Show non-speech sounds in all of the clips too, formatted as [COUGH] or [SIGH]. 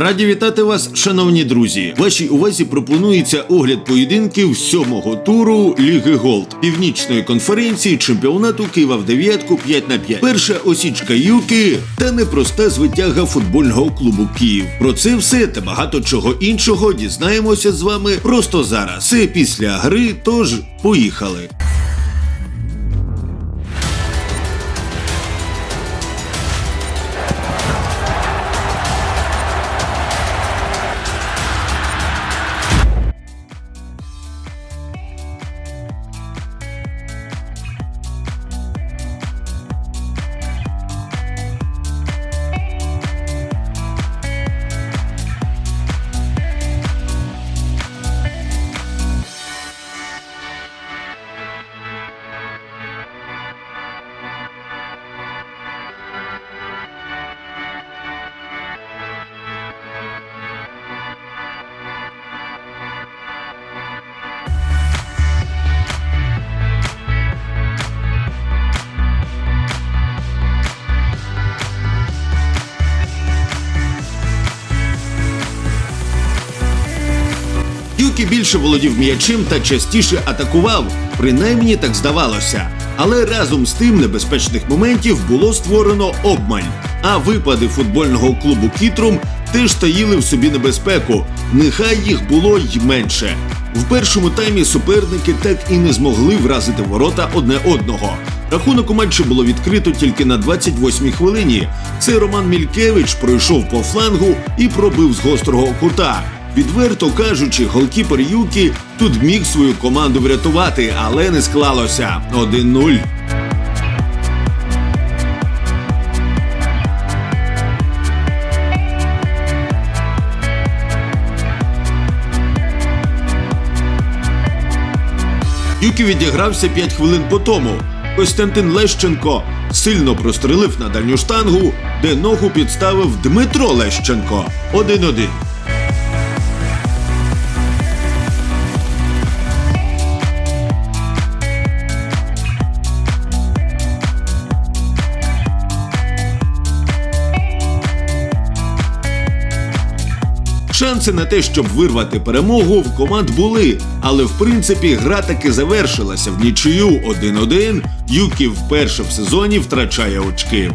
Раді вітати вас, шановні друзі. Вашій увазі пропонується огляд поєдинків сьомого туру Ліги Голд північної конференції чемпіонату Києва в дев'ятку 5 на 5. Перша осічка Юки та непроста звитяга футбольного клубу Київ. Про це все та багато чого іншого дізнаємося з вами просто зараз. Це після гри. Тож поїхали. Юкі більше володів м'ячем та частіше атакував, принаймні так здавалося. Але разом з тим небезпечних моментів було створено обмаль. А випади футбольного клубу Кітрум теж таїли в собі небезпеку. Нехай їх було й менше. В першому таймі суперники так і не змогли вразити ворота одне одного. Рахунок у матчі було відкрито тільки на 28-й хвилині. Цей Роман Мількевич пройшов по флангу і пробив з гострого кута. Відверто кажучи, голкіпер Юкі тут міг свою команду врятувати, але не склалося 1-0. Юкі відігрався 5 хвилин по тому. Костянтин Лещенко сильно прострелив на дальню штангу, де ногу підставив Дмитро Лещенко 1-1. Шанси на те, щоб вирвати перемогу, в команд були, але в принципі гра таки завершилася в нічию 1-1. Юкі вперше в сезоні втрачає очки.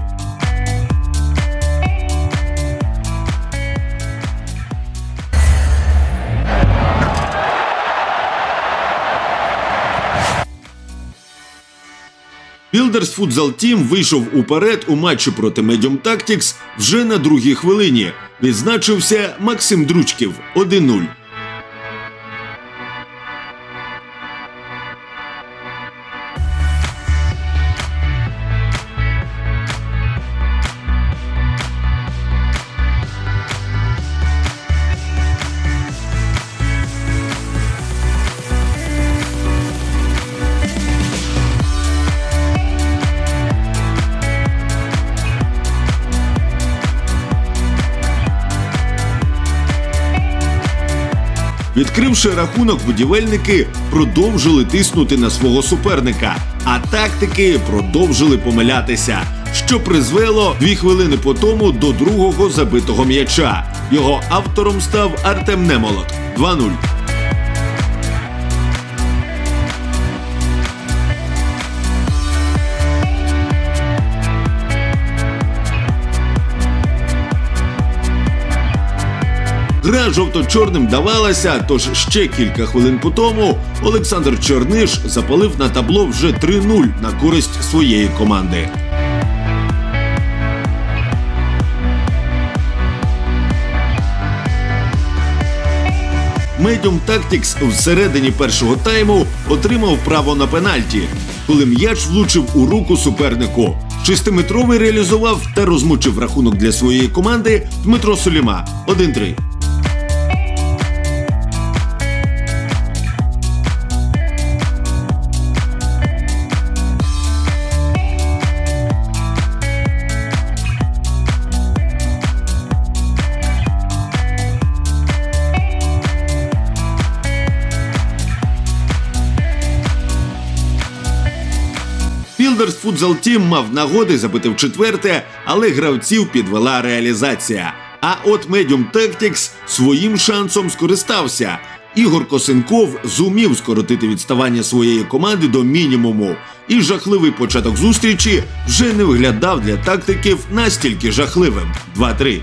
Builders Futsal Team вийшов уперед у матчі проти Medium Tactics вже на другій хвилині. Відзначився Максим Дручків 1-0. Відкривши рахунок, будівельники продовжили тиснути на свого суперника, а тактики продовжили помилятися, що призвело дві хвилини по тому до другого забитого м'яча. Його автором став Артем Немолот 2-0. Гра жовто-чорним давалася, тож ще кілька хвилин по тому Олександр Чорниш запалив на табло вже 3-0 на користь своєї команди. Medium Tactics всередині першого тайму отримав право на пенальті, коли м'яч влучив у руку супернику. Шестиметровий реалізував та розмучив рахунок для своєї команди Дмитро Суліма 1-3. Builders Futsal Team мав нагоди забити в четверте, але гравців підвела реалізація. А от Medium Tactics своїм шансом скористався. Ігор Косенков зумів скоротити відставання своєї команди до мінімуму, і жахливий початок зустрічі вже не виглядав для тактиків настільки жахливим. 2-3.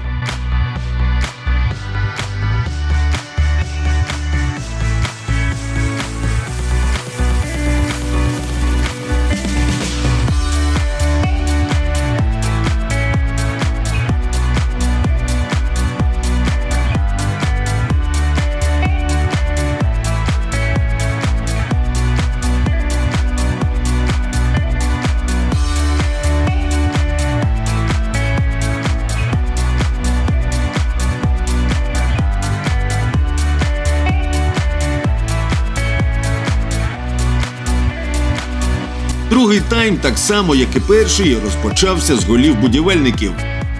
Другий тайм, так само як і перший, розпочався з голів будівельників.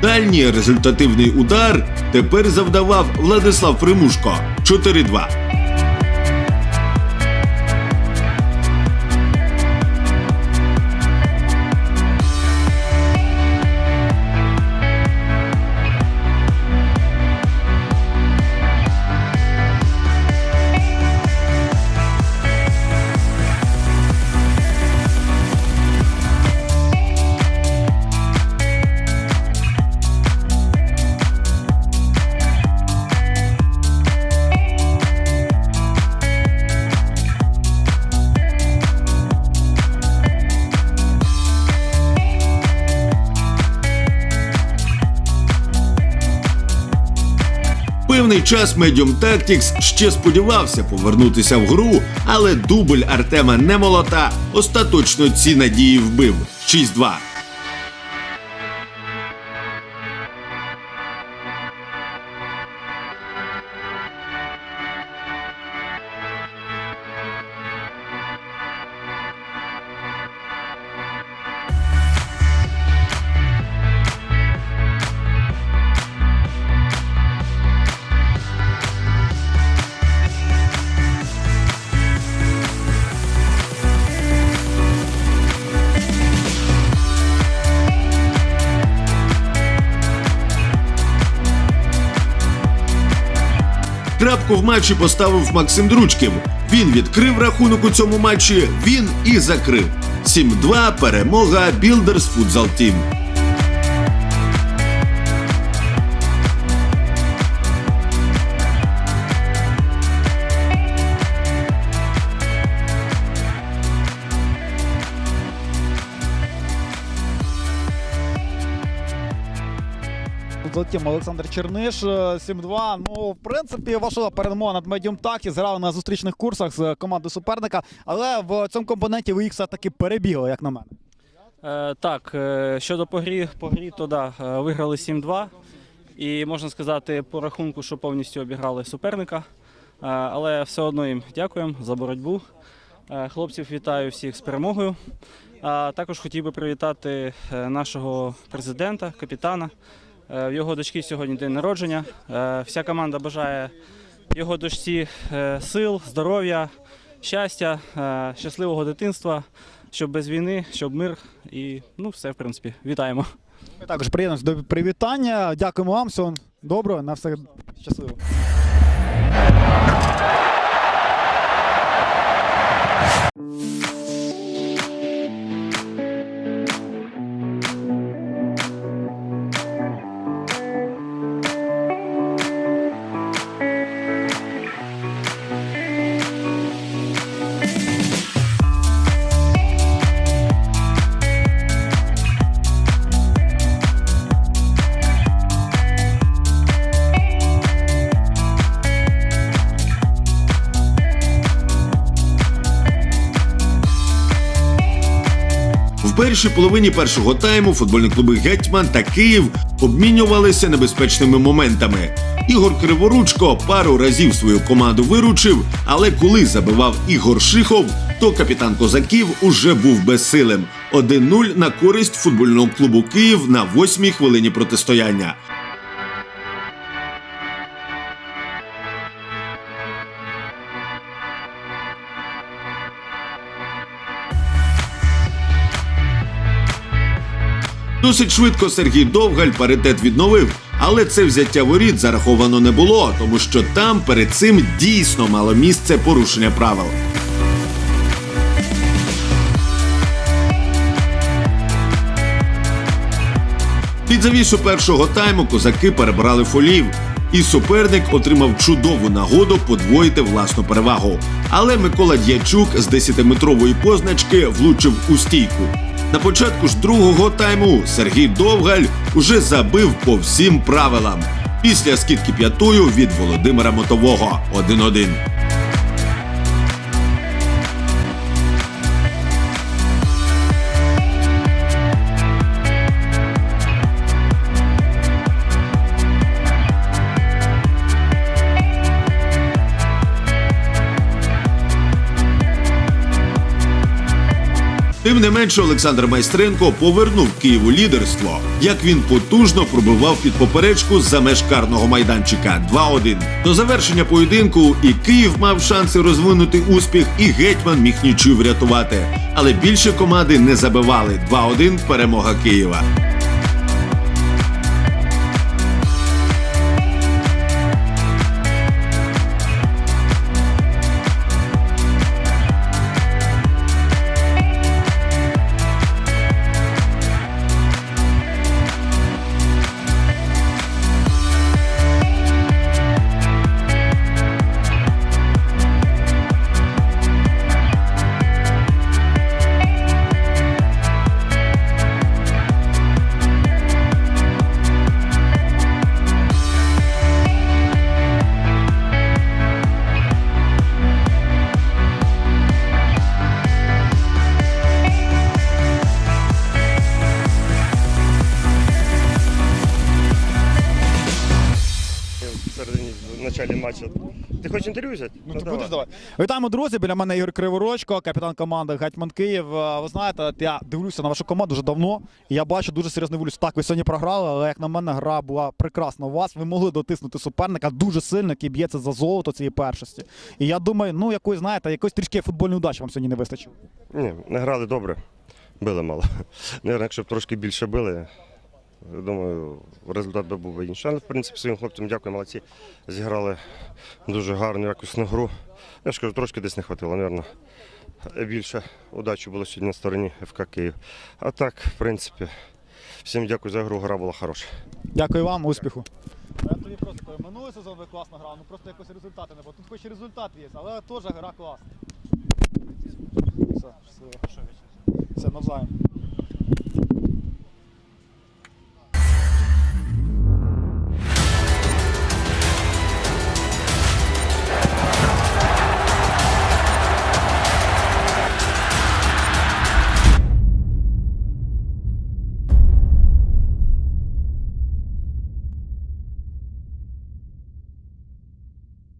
Дальній результативний удар тепер завдавав Владислав Примушко 4-2. Певний час Medium Tactics ще сподівався повернутися в гру, але дубль Артема Немолота остаточно ці надії вбив 6-2. Крапку в матчі поставив Максим Дручків. Він відкрив рахунок у цьому матчі, він і закрив. 7-2 перемога Builders Futsal Team. Затім Олександр Черниш е, 7-2. Ну, в принципі, ваша перемога над Медіум Такі зграли на зустрічних курсах з командою суперника, але в цьому компоненті ви їх все-таки перебігли, як на мене. Е, так, е, щодо по грі, то да, е, виграли 7-2. І можна сказати по рахунку, що повністю обіграли суперника. Е, але все одно їм дякуємо за боротьбу. Е, хлопців вітаю всіх з перемогою. А також хотів би привітати е, нашого президента, капітана. Е, В його дочки сьогодні день народження. Е, Вся команда бажає його дочці е, сил, здоров'я, щастя, щасливого дитинства, щоб без війни, щоб мир і ну все, в принципі. Вітаємо. Ми також приєднуємося до привітання. Дякуємо вам, всього доброго, на все щасливо. В першій половині першого тайму футбольні клуби Гетьман та Київ обмінювалися небезпечними моментами. Ігор Криворучко пару разів свою команду виручив, але коли забивав Ігор Шихов, то капітан козаків уже був безсилим. 1-0 на користь футбольного клубу Київ на восьмій хвилині протистояння. Досить швидко Сергій Довгаль паритет відновив, Але це взяття воріт зараховано не було, тому що там перед цим дійсно мало місце порушення правил. Під завісу першого тайму козаки перебрали фолів, і суперник отримав чудову нагоду подвоїти власну перевагу. Але Микола Дячук з 10-метрової позначки влучив у стійку. На початку ж другого тайму Сергій Довгаль уже забив по всім правилам. Після скидки п'ятою від Володимира Мотового 1-1. Тим не менше, Олександр Майстренко повернув Києву лідерство, як він потужно пробивав під поперечку за меж карного майданчика 2-1. До завершення поєдинку і Київ мав шанси розвинути успіх, і гетьман міг нічию врятувати. Але більше команди не забивали 2-1 перемога Києва. Началі матчу. Ти хочеш інтерв'ю взяти? Ну, ти будеш давай. Вітаємо, друзі. Біля мене Ігор Криворочко, капітан команди Гетьман Київ. Е, Ви знаєте, от я дивлюся на вашу команду вже давно, і я бачу дуже серйозну вулицю. Так, ви сьогодні програли, але як на мене, гра була прекрасна у вас. Ви могли дотиснути суперника дуже сильно, який б'ється за золото цієї першості. І я думаю, ну якось, знаєте, якось трішки футбольної удачі вам сьогодні не вистачило. Ні, не грали добре, били мало. [LAUGHS] Наверно, якщо б трошки більше били, думаю, результат би був би інший. Але, в принципі, своїм хлопцям дякую, молодці. Зіграли дуже гарну якісну гру. Я ж кажу, трошки десь не хватило, напевно. Більше удачі було сьогодні на стороні ФК Київ. А так, в принципі, всім дякую за гру, гра була хороша. Дякую вам, успіху. Я тобі просто кажу, минулий сезон ви класно грали, ну просто якось результати не було. Тут хоч і результат є, але теж гра класна. Все, все. Все навзаєм.